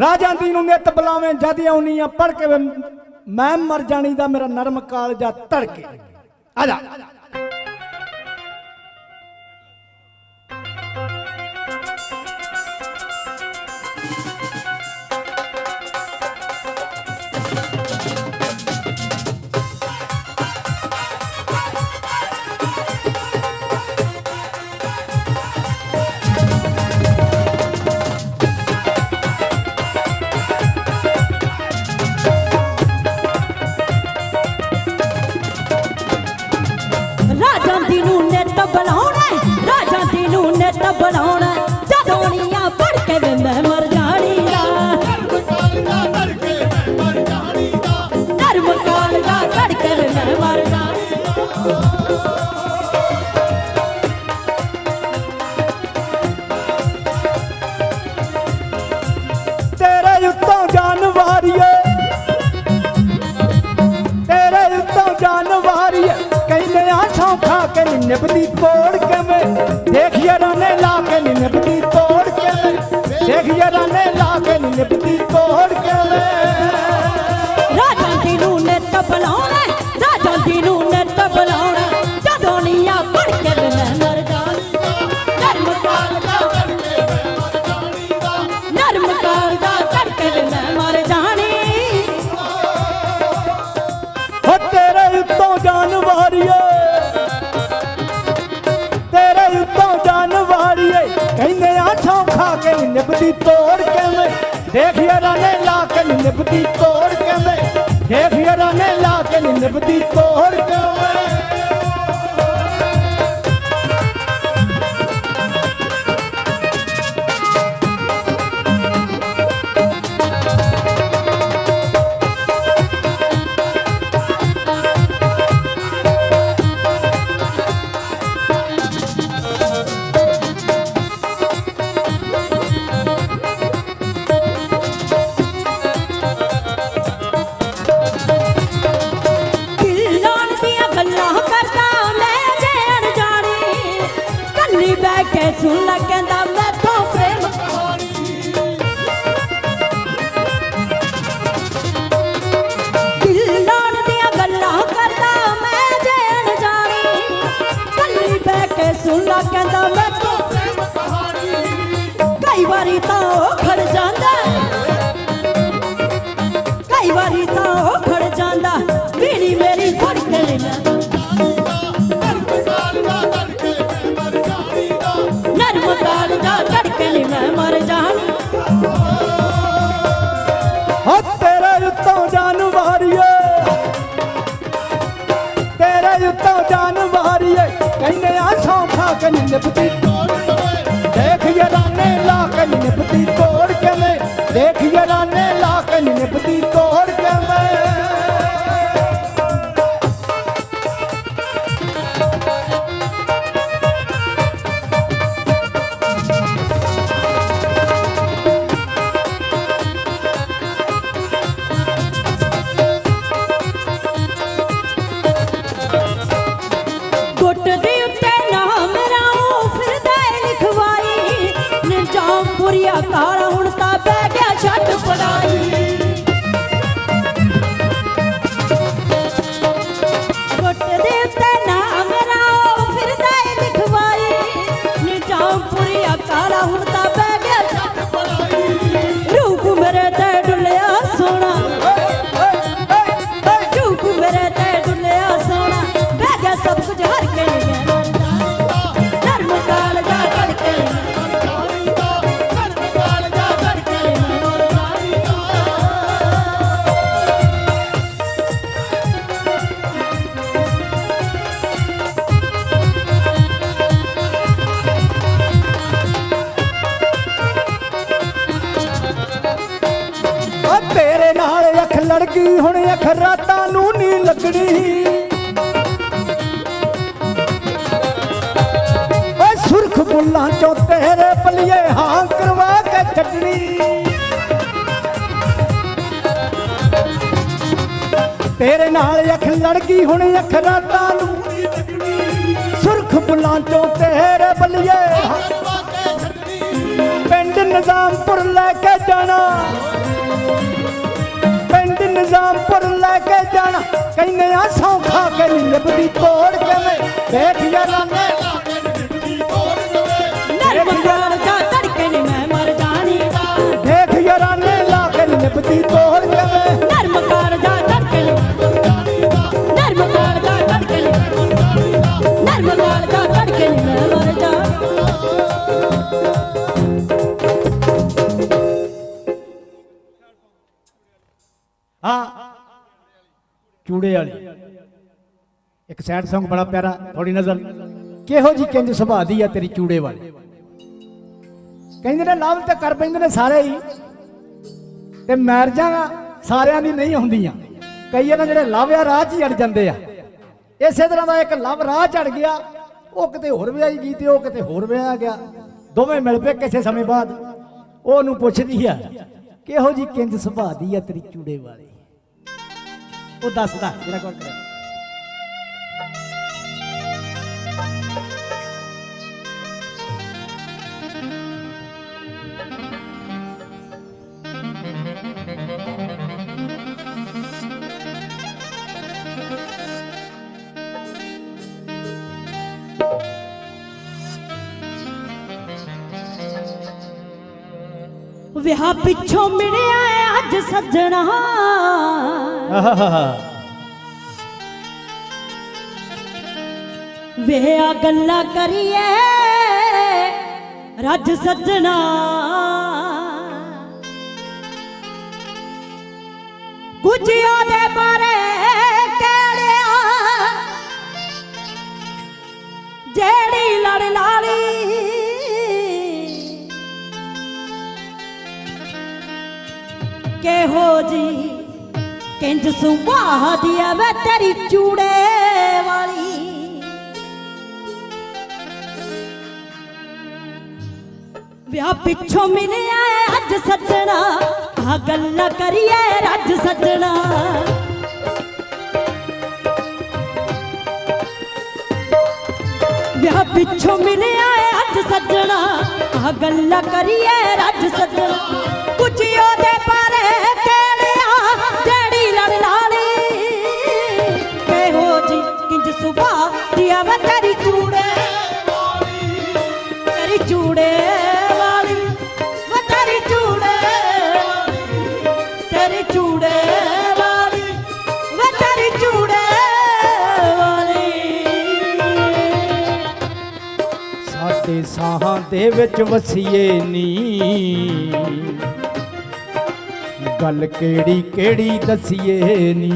ਰਾਜਾਂ ਦੀ ਨੂੰ ਨਿਤ ਬੁਲਾਵੇਂ, ਜਦ ਆਉਣੀ ਆ ਪੜ ਕੇ ਮੈਂ ਮਰ ਜਾਣੀ ਦਾ ਮੇਰਾ ਨਰਮ ਕਾਲਜਾ ਧੜਕੇ ਆ ਜਾ। ਬਣਾਉਣਾ। ਨਿੱਤ ਬੁਲਾਉਣਾ ਏ। ਜਦੋਂ ਨੀਆਂ ਪੜ ਕੇ ਵੇ ਮਰ ਜਾਣੀ ਦਾ ਧਰਮ ਕਾਲ ਦਾ ਧੜ ਕੇ ਮੈਂ ਮਰ ਜਾਣੀ ਤੇਰੇ ਉੱਤੋਂ ਜਾਨਵਾਰੀਏ ਤੇਰੇ ਉੱਤੋਂ ਜਾਨਵਾਰੀਏ ਕਹਿੰਦੇ ਆ ਸੌਖਾ ਕੇ ਨਿਭਦੀ ਤੋੜ ਕੇ ਮੈਂ ਦੇਖ ਯਾਰਾਂ ਨੇ ਦੇਖ ਯਾਰਾਂ ਨੇ ਲਾ ਕੇ ਨਿਭਦੀ ਤੋੜ ਕੇ ਮੈਂ ਦੇਖ ਯਾਰਾਂ ਨੇ ਲਾ ਕੇ ਨਿਭਦੀ ਤੋੜ ਕੇ ਕੇ ਨੀ ਤੋੜ ਕੇ ਮੈਂ ਦੇਖ ਯਾਰਾਂ ਲਾ ਕੇ ਨੀ ਤੋੜ ਕੇ ਮੈਂ ਦੇਖ ਯਾਰਾਂ ਨਿਜਾਮਪੁਰੀਆ ਕਾਲਾ ਹੁਣ ਤਾਂ ਬਹਿ ਗਿਆ ਛੱਡ ਪੜਾਈ। ਲੜਕੀ ਅੱਖ ਲੜ ਹੁਣ ਅੱਖ ਨੂੰ ਨਹੀਂ ਲੱਗਣੀ। ਓਏ ਸੁਰਖ ਬੁੱਲਾਂ ਚੋਂ ਤੇਰੇ ਪਲੀਏ ਹਾਂ ਕਰਵਾ ਕੇ ਛੱਡਣੀ ਤੇਰੇ ਨਾਲ ਅੱਖ ਲੜ ਹੁਣ ਅੱਖ ਰਾਤਾਂ ਨੂੰ ਨਹੀਂ ਲੱਗਣੀ। ਸੁਰਖ ਬੁੱਲਾਂ ਚੋਂ ਤੇਰੇ ਬਲੀਏ ਪਿੰਡ ਨਿਜ਼ਾਮਪੁਰ ਲੈ ਕੇ ਜਾਣਾ। ਪਿੰਡ ਲੈ ਕੇ ਜਾਣਾ। ਕਹਿੰਦੇ ਆ ਸੌਖਾ ਕੇ ਨੀ ਨਿਭਦੀ ਤੋੜ ਕੇ ਦੇਖ ਯਾਰਾਂ ਨੇ ਨਰਮ ਚੂੜੇ ਵਾਲੀ। ਇੱਕ ਸੈਡ Song ਬੜਾ ਪਿਆਰਾ ਥੋੜੀ ਨਜ਼ਰ। ਕਿਹੋ ਜੀ ਕਿੰਜ ਸੁਭਾਅ ਦੀ ਆ ਤੇਰੀ ਚੂੜੇ ਵਾਲੀ। ਕਹਿੰਦੇ ਨੇ ਲਵ ਤੇ ਕਰ ਪੈਂਦੇ ਨੇ ਸਾਰੇ ਹੀ। ਤੇ ਮੈਰਜਾਂ ਸਾਰਿਆਂ ਦੀ ਨਹੀਂ ਹੁੰਦੀਆਂ। ਕਈ ਇਹਨਾਂ ਜਿਹੜੇ ਲਵ ਆ, ਰਾਹ 'ਚ ਹੀ ਅੜ ਜਾਂਦੇ ਆ। ਇਸੇ ਤਰ੍ਹਾਂ ਦਾ ਇੱਕ ਲਵ ਰਾਹ ਚੜ ਗਿਆ। ਉਹ ਕਿਤੇ ਹੋਰ ਵਿਆਹੀ ਗਈ ਤੇ ਉਹ ਕਿਤੇ ਹੋਰ ਵਿਆਹ ਗਿਆ। ਦੋਵੇਂ ਮਿਲ ਪਏ ਕਿਸੇ ਸਮੇਂ ਬਾਅਦ। ਉਹ ਉਹਨੂੰ ਪੁੱਛਦੀ ਆ, ਕਿਹੋ ਜੀ ਕਿੰਜ ਸੁਭਾਅ ਦੀ ਆ ਤੇਰੀ ਚੂੜੇ ਵਾਲੀ? ਉਹ ਦੱਸਦਾ ਜਿਹੜਾ ਕੋਲ ਕਰਿਆ। ਵਿਆਹ ਪਿੱਛੋਂ ਮਿਲਿਆ ਏ ਅੱਜ ਸੱਜਣਾ। ਵੇ ਆ ਗੱਲਾਂ ਕਰੀਏ ਰੱਜ ਸੱਜਣਾ ਕੁਝ ਉਹਦੇ ਕਿੰਜ ਵੇ ਤੇਰੀ ਚੂੜੇ ਵਾਲੀ। ਵਿਆਹ ਪਿੱਛੋਂ ਮਿਲਿਆ ਅੱਜ ਸੱਜਣਾ ਆ ਗੱਲਾਂ ਕਰੀਏ ਰੱਜ ਸੱਜਣਾ। ਵਿਆਹ ਪਿੱਛੋਂ ਮਿਲਿਆ ਅੱਜ ਸੱਜਣਾ ਆ ਗੱਲਾਂ ਕਰੀਏ ਰੱਜ ਸੱਜਣਾ। ਕੁਝ ਉਹਦੇ ਬਾਰੇ ਸਾਡੇ ਸਾਹਾਂ ਦੇ ਵਿੱਚ ਵਸੀਏ ਨੀ। ਗੱਲ ਕਿਹੜੀ ਕਿਹੜੀ ਦਸੀਏ ਨੀ।